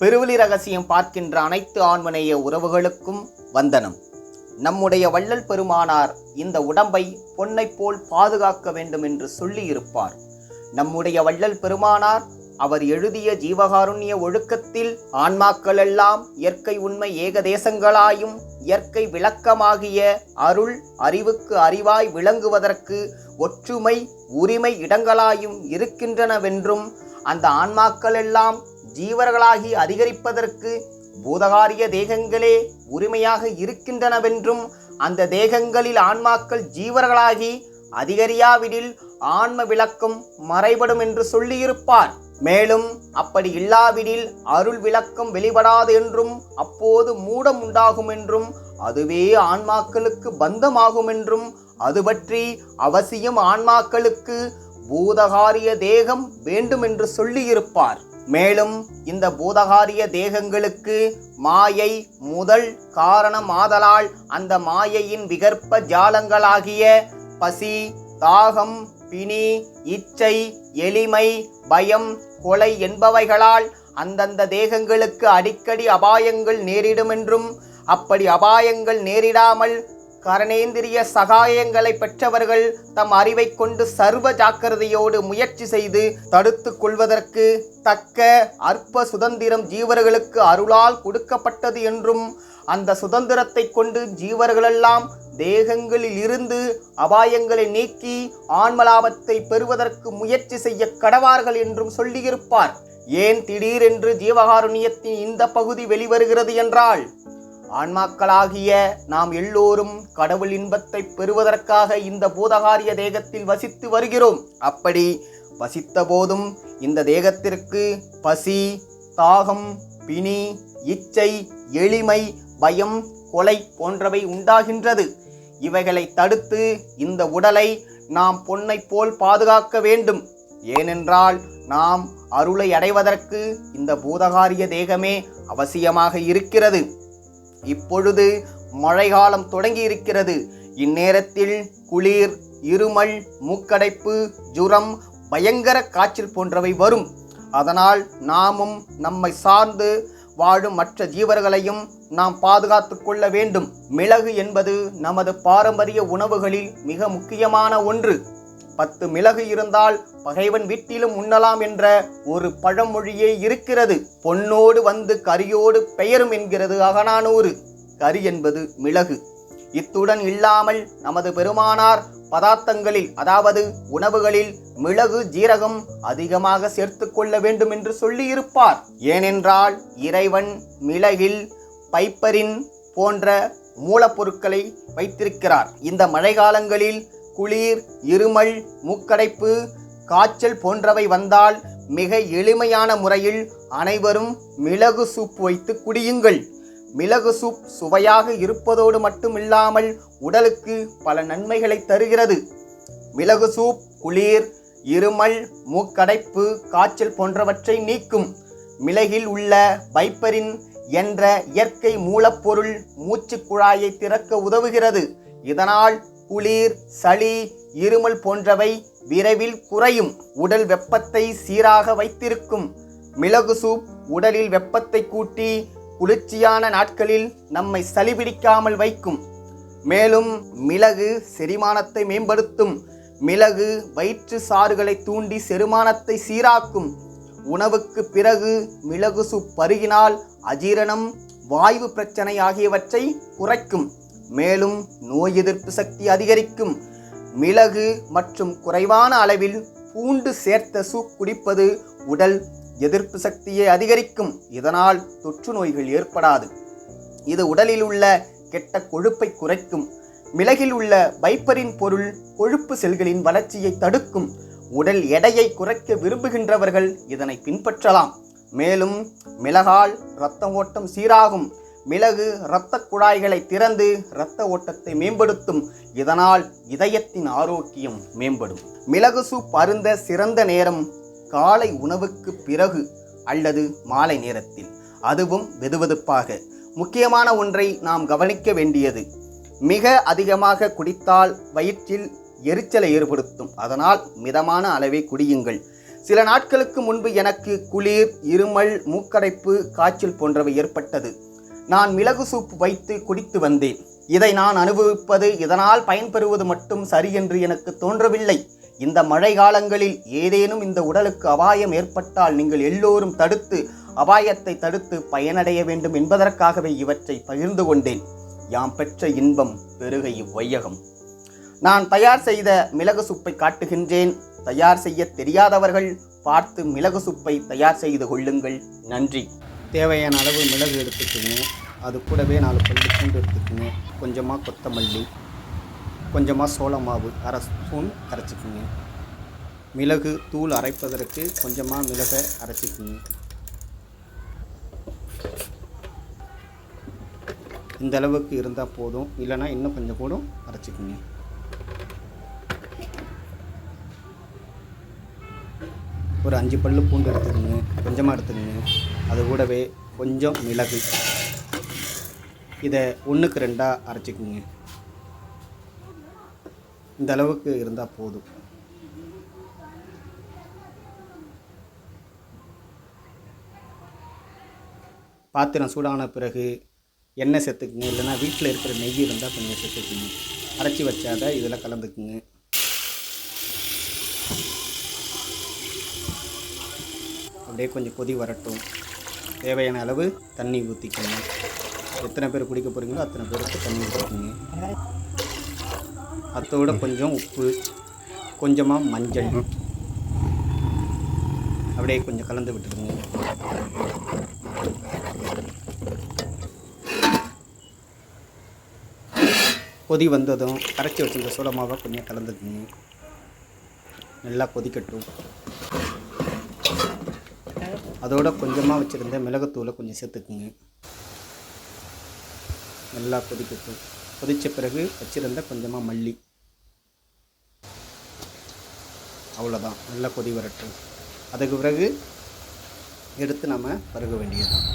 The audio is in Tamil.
பெருவெளி ரகசியம் பார்க்கின்ற அனைத்து ஆண்மனைய உறவுகளுக்கும் வந்தனம். நம்முடைய வள்ளல் பெருமானார் இந்த உடம்பை பொன்னைப் போல் பாதுகாக்க வேண்டும் என்று சொல்லியிருப்பார். நம்முடைய வள்ளல் பெருமானார் அவர் எழுதிய ஜீவகாருண்ய ஒழுக்கத்தில் ஆன்மாக்களெல்லாம் இயற்கை உண்மை ஏகதேசங்களாயும் இயற்கை விளக்கமாகிய அருள் அறிவுக்கு அறிவாய் விளங்குவதற்கு ஒற்றுமை உரிமை இடங்களாயும் இருக்கின்றனவென்றும் அந்த ஆன்மாக்களெல்லாம் ஜீவர்களாகி அதிகரிப்பதற்கு பூதகாரிய தேகங்களே உரிமையாக இருக்கின்றனவென்றும் அந்த தேகங்களில் ஆன்மாக்கள் ஜீவர்களாகி அதிகரியாவிடில் ஆன்ம விளக்கம் மறைபடும் என்று சொல்லியிருப்பார். மேலும் அப்படி இல்லாவிடில் அருள் விளக்கம் வெளிப்படாது என்றும் அப்போது மூடம் உண்டாகும் என்றும் அதுவே ஆன்மாக்களுக்கு பந்தமாகும் என்றும் அது பற்றி அவசியம் ஆன்மாக்களுக்கு பூதகாரிய தேகம் வேண்டும் என்று சொல்லியிருப்பார். மேலும் இந்த பூதகாரிய தேகங்களுக்கு மாயை முதல் காரணமாதலால் அந்த மாயையின் விகற்ப ஜாலங்களாகிய பசி தாகம் பிணி இச்சை எளிமை பயம் கொலை என்பவைகளால் அந்தந்த தேகங்களுக்கு அடிக்கடி அபாயங்கள் நேரிடுமென்றும் அப்படி அபாயங்கள் நேரிடாமல் கரணேந்திரிய சகாயங்களை பெற்றவர்கள் தம் அறிவை கொண்டு சர்வ ஜாக்கிரதையோடு முயற்சி செய்து தடுத்து கொள்வதற்கு தக்க அற்ப சுதந்திரம் ஜீவர்களுக்கு அருளால் கொடுக்கப்பட்டது என்றும் அந்த சுதந்திரத்தை கொண்டு ஜீவர்களெல்லாம் தேகங்களில் இருந்து அபாயங்களை நீக்கி ஆன்மலாபத்தை பெறுவதற்கு முயற்சி செய்ய கடவார்கள் என்றும் சொல்லியிருப்பார். ஏன் திடீரென்று ஜீவகாருண்யத்தின் இந்த பகுதி வெளிவருகிறது என்றால் ஆன்மாக்களாகிய நாம் எல்லோரும் கடவுள் இன்பத்தை பெறுவதற்காக இந்த பூதகாரிய தேகத்தில் வசித்து வருகிறோம். அப்படி வசித்த போதும் இந்த தேகத்திற்கு பசி தாகம் பிணி இச்சை எளிமை பயம் கொலை போன்றவை உண்டாகின்றது. இவைகளை தடுத்து இந்த உடலை நாம் பொன்னைப் போல் பாதுகாக்க வேண்டும். ஏனென்றால் நாம் அருளை அடைவதற்கு இந்த பூதகாரிய தேகமே அவசியமாக இருக்கிறது. இப்பொழுது மழைக்காலம் தொடங்கி இருக்கிறது இந்நேரத்தில் குளிர் இருமல் மூக்கடைப்பு ஜுரம் பயங்கர காய்ச்சல் போன்றவை வரும். அதனால் நாமும் நம்மை சார்ந்து வாழும் மற்ற ஜீவர்களையும் நாம் பாதுகாத்து கொள்ள வேண்டும். மிளகு என்பது நமது பாரம்பரிய உணவுகளில் மிக முக்கியமான ஒன்று. பத்து மிளகு இருந்தால் பகைவன் வீட்டிலும் உண்ணலாம் என்ற ஒரு பழமொழியே இருக்கிறது. பொன்னோடு வந்து கரியோடு பெயரும் என்கிறது அகநானூறு. கரி என்பது மிளகு. இத்துடன் இல்லாமல் நமது பெருமானார் பதார்த்தங்களில் அதாவது உணவுகளில் மிளகு ஜீரகம் அதிகமாக சேர்த்து கொள்ள வேண்டும் என்று சொல்லியிருப்பார். ஏனென்றால் இறைவன் மிளகில் பைப்பரின் போன்ற மூலப்பொருட்களை வைத்திருக்கிறார். இந்த மழைக்காலங்களில் குளிர் இருமல் மூக்கடைப்பு காய்ச்சல் போன்றவை வந்தால் மிக எளிமையான முறையில் அனைவரும் மிளகு சூப் வைத்து குடியுங்கள். மிளகு சூப் சுவையாக இருப்பதோடு மட்டுமில்லாமல் உடலுக்கு பல நன்மைகளை தருகிறது. மிளகு சூப் குளிர் இருமல் மூக்கடைப்பு காய்ச்சல் போன்றவற்றை நீக்கும். மிளகில் உள்ள பைப்பரின் என்ற இயற்கை மூலப்பொருள் மூச்சுக் குழாயை திறக்க உதவுகிறது. இதனால் குளிர் சளி இருமல் போன்றவை விரைவில் குறையும். உடல் வெப்பத்தை சீராக வைத்திருக்கும். மிளகு சூப் உடலில் வெப்பத்தை கூட்டி குளிர்ச்சியான நாட்களில் நம்மை சளி பிடிக்காமல் வைக்கும். மேலும் மிளகு செரிமானத்தை மேம்படுத்தும். மிளகு வயிற்று சாறுகளை தூண்டி செரிமானத்தை சீராக்கும். உணவுக்கு பிறகு மிளகு சூப் பருகினால் அஜீரணம் வாயு பிரச்சனை ஆகியவற்றை குறைக்கும். மேலும் நோய் எதிர்ப்பு சக்தி அதிகரிக்கும். மிளகு மற்றும் குறைவான அளவில் பூண்டு சேர்த்த சூப் குடிப்பது உடல் எதிர்ப்பு சக்தியை அதிகரிக்கும். இதனால் தொற்று நோய்கள் ஏற்படாது. இது உடலில் உள்ள கெட்ட கொழுப்பை குறைக்கும். மிளகில் உள்ள பைப்பரின் பொருள் கொழுப்பு செல்களின் வளர்ச்சியை தடுக்கும். உடல் எடையை குறைக்க விரும்புகின்றவர்கள் இதனை பின்பற்றலாம். மேலும் மிளகால் இரத்த ஓட்டம் சீராகும். மிளகு இரத்த குழாய்களை திறந்து இரத்த ஓட்டத்தை மேம்படுத்தும். இதனால் இதயத்தின் ஆரோக்கியம் மேம்படும். மிளகு சூப் அருந்த சிறந்த நேரம் காலை உணவுக்கு பிறகு அல்லது மாலை நேரத்தில். அதுவும் வெதுவெதுப்பாக. முக்கியமான ஒன்றை நாம் கவனிக்க வேண்டியது. மிக அதிகமாக குடித்தால் வயிற்றில் எரிச்சலை ஏற்படுத்தும். அதனால் மிதமான அளவை குடியுங்கள். சில நாட்களுக்கு முன்பு எனக்கு குளிர் இருமல் மூக்கடைப்பு காய்ச்சல் போன்றவை ஏற்பட்டது. நான் மிளகு சூப் வைத்து குடித்து வந்தேன். இதை நான் அனுபவிப்பது இதனால் பயன்பெறுவது மட்டும் சரி என்று எனக்கு தோன்றவில்லை. இந்த மழை காலங்களில் ஏதேனும் இந்த உடலுக்கு அபாயம் ஏற்பட்டால் நீங்கள் எல்லோரும் தடுத்து அபாயத்தை தடுத்து பயனடைய வேண்டும் என்பதற்காகவே இவற்றை பகிர்ந்து கொண்டேன். யாம் பெற்ற இன்பம் பெருக இவ்வையகம். நான் தயார் செய்த மிளகு சுப்பை காட்டுகின்றேன். தயார் செய்ய தெரியாதவர்கள் பார்த்து மிளகு சுப்பை தயார் செய்து கொள்ளுங்கள். நன்றி. தேவையான அளவு மிளகு எடுத்துக்கோங்க. அது கூடவே நாலு பல்லு பூண்டு எடுத்துக்கோங்க. கொஞ்சமாக கொத்தமல்லி கொஞ்சமாக சோள மாவு அரை ஸ்பூன் அரைச்சிக்கோங்க. மிளகு தூள் அரைப்பதற்கு கொஞ்சமாக மிளகை அரைச்சிக்கோங்க. இந்த அளவுக்கு இருந்தால் போதும். இல்லைன்னா இன்னும் கொஞ்சம் கூட அரைச்சிக்கோங்க. ஒரு அஞ்சு பல்லு பூண்டு எடுத்துக்கோங்க கொஞ்சமாக எடுத்துக்கோங்க. அது கூடவே கொஞ்சம் மிளகு. இதை ஒன்றுக்கு ரெண்டாக அரைச்சிக்கோங்க. இந்த அளவுக்கு இருந்தால் போதும். பாத்திரம் சூடான பிறகு எண்ணெய் சேர்த்துக்குங்க. இல்லைன்னா வீட்டில் இருக்கிற நெய் இருந்தால் கொஞ்சம் சேர்த்துக்குங்க. அரைச்சி வச்சாத இதில் கலந்துக்குங்க. அப்படியே கொஞ்சம் கொதி வரட்டும். தேவையான அளவு தண்ணி ஊற்றிக்கணும் எத்தனை பேர் குடிக்க போகிறீங்களோ அத்தனை பேருக்கு தண்ணி ஊற்றிக்கோங்க அத்தோட கொஞ்சம் உப்பு கொஞ்சமாக மஞ்சள். அப்படியே கொஞ்சம் கலந்து விட்டுருங்க கொதி வந்ததும் கரைச்சி வச்சுருந்த சோள கொஞ்சம் கலந்துக்குங்க. நல்லா கொதிக்கட்டும். அதோட கொஞ்சமாக வச்சுருந்த மிளகுத்தூளை கொஞ்சம் சேர்த்துக்குங்க. நல்லா கொதிக்கட்டும். கொதித்த பிறகு வச்சுருந்த கொஞ்சமாக மல்லி. அவ்வளோதான் நல்லா கொதி வரட்டும். அதுக்கு பிறகு எடுத்து நம்ம பருக வேண்டியதுதான்.